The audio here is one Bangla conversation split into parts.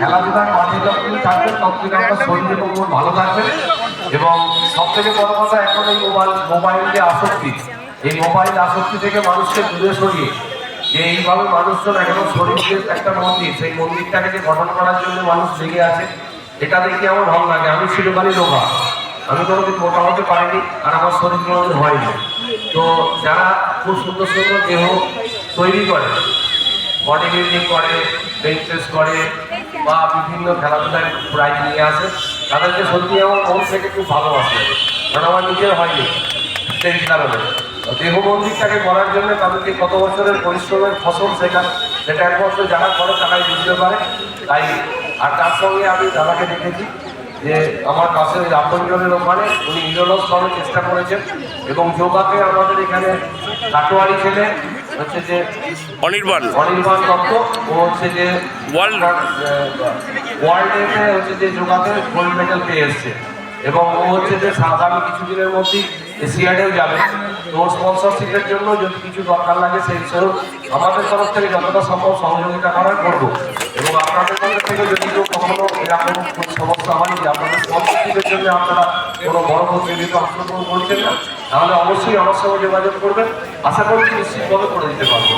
খেলাধুলার মাঠে যতদিন থাকবেন ততদিন শরীর এবং ভালো থাকবে। এবং সব থেকে বড় কথা, এখন এই মোবাইল মোবাইল যে আসক্তি, এই মোবাইল আসক্তি থেকে মানুষকে দূরে সরিয়ে, যে এইভাবে মানুষজন এখনও শরীরের একটা মন্দির সেই মন্দিরটাকে যে গঠন করার জন্য মানুষ লেগে আছে, এটা দেখে আমার ভালো লাগে। আমি শিলবাড়ি লোকা আমি কোনোদিন মোটা হতে পারিনি, আর আমার শরীর কোনোদিন হয়নি। তো যারা খুব সুন্দর সুন্দর দেহ তৈরি করে বডি বিল্ডিং করে বেঞ্চ প্রেস করে বা বিভিন্ন খেলাধুলায় প্রাইজ নিয়ে আসে। তাদেরকে সত্যি আমার মন থেকে খুব ভালোবাসে। কারণ আমার নিজের হয়নি, সেই কারণে। দেহ মন্দিরটাকে করার জন্য তাদেরকে কত বছরের পরিশ্রমের ফসল সেটা সেটা একমাত্র যারা করে তারাই বুঝতে পারে। তাই, আর তার সঙ্গে আমি দাদাকে দেখেছি যে আমার কাছে ওই রামগঞ্জনের ওখানে উনি করার চেষ্টা করেছেন এবং যোগাকে আমাদের এখানে কাটোয়ারি যে অনির্বাণ। অনির্বাণ দত্ত ও হচ্ছে যে World- ওয়ার্ল্ডে হচ্ছে যে যোগাতে গোল্ড মেডেল পেয়ে এসছে। এবং ও হচ্ছে যে আগামী কিছুদিনের মধ্যেই এশিয়াডেও যাবে। তো ওর স্পন্সরশিপের জন্য যদি কিছু দরকার লাগে সেই হিসেবে আমাদের তরফ থেকে যতটা সম্ভব সহযোগিতা করার করব। এবং আপনাদের তরফ থেকে যদি কেউ কখনো এরকম কোনো সমস্যা হয় যে আপনাদের স্পন্সরশিপের জন্য আপনারা কোনো বড় প্রতিযোগিতা অংশগ্রহণ করছেন না তাহলে অবশ্যই আমার সঙ্গে যোগাযোগ করবেন। আশা করি নিশ্চিতভাবে করে দিতে পারব।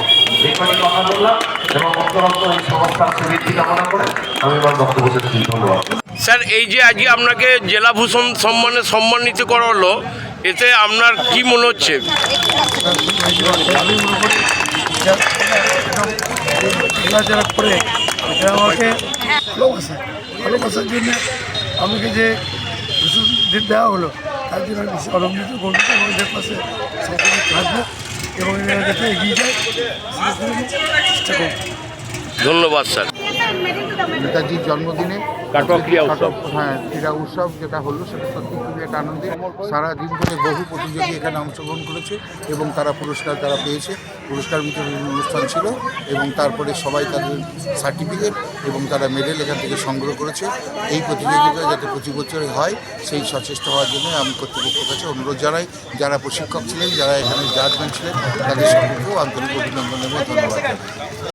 এই কটি কথা বললাম এবং অন্তরন্ত এই সংস্থার সুবৃদ্ধি কামনা করে আমি আমার বক্তব্য শেষ করছি। ধন্যবাদ। স্যার এই যে আজকে আপনাকে জেলা ভূষণ সম্মানে সম্মানিত করা হলো এতে আপনার কি মনে হচ্ছে? মনে যারা করে আমাকে ভালোবাসে ভালোবাসার জন্য আমাকে যে ওষুধ দেওয়া হলো। তার জন্য আমি বেশি গর্বিত এবং এদের পাশে সকলে থাকব এবং এরা যাতে এগিয়ে যায় করব। ধন্যবাদ স্যার। নেতাজির জন্মদিনে কাটোয়া ক্রীড়া উৎসব। হ্যাঁ ক্রীড়া উৎসব যেটা হলো সেটা সত্যি খুবই একটা আনন্দের সারাদিন ধরে বহু প্রতিযোগী এখানে অংশগ্রহণ করেছে এবং তারা পুরস্কার তারা পেয়েছে পুরস্কার বিতরণ অনুষ্ঠান ছিল এবং তারপরে সবাই তাদের সার্টিফিকেট এবং তারা মেডেল এখান থেকে সংগ্রহ করেছে এই প্রতিযোগিতা যাতে প্রতি বছরে হয় সেই সচেষ্ট হওয়ার জন্য আমি কর্তৃপক্ষের কাছে অনুরোধ জানাই যারা প্রশিক্ষক ছিলেন যারা এখানে জাজমেন্ট ছিলেন তাদের সকলকেও আন্তরিক অভিনন্দন এবং ধন্যবাদ।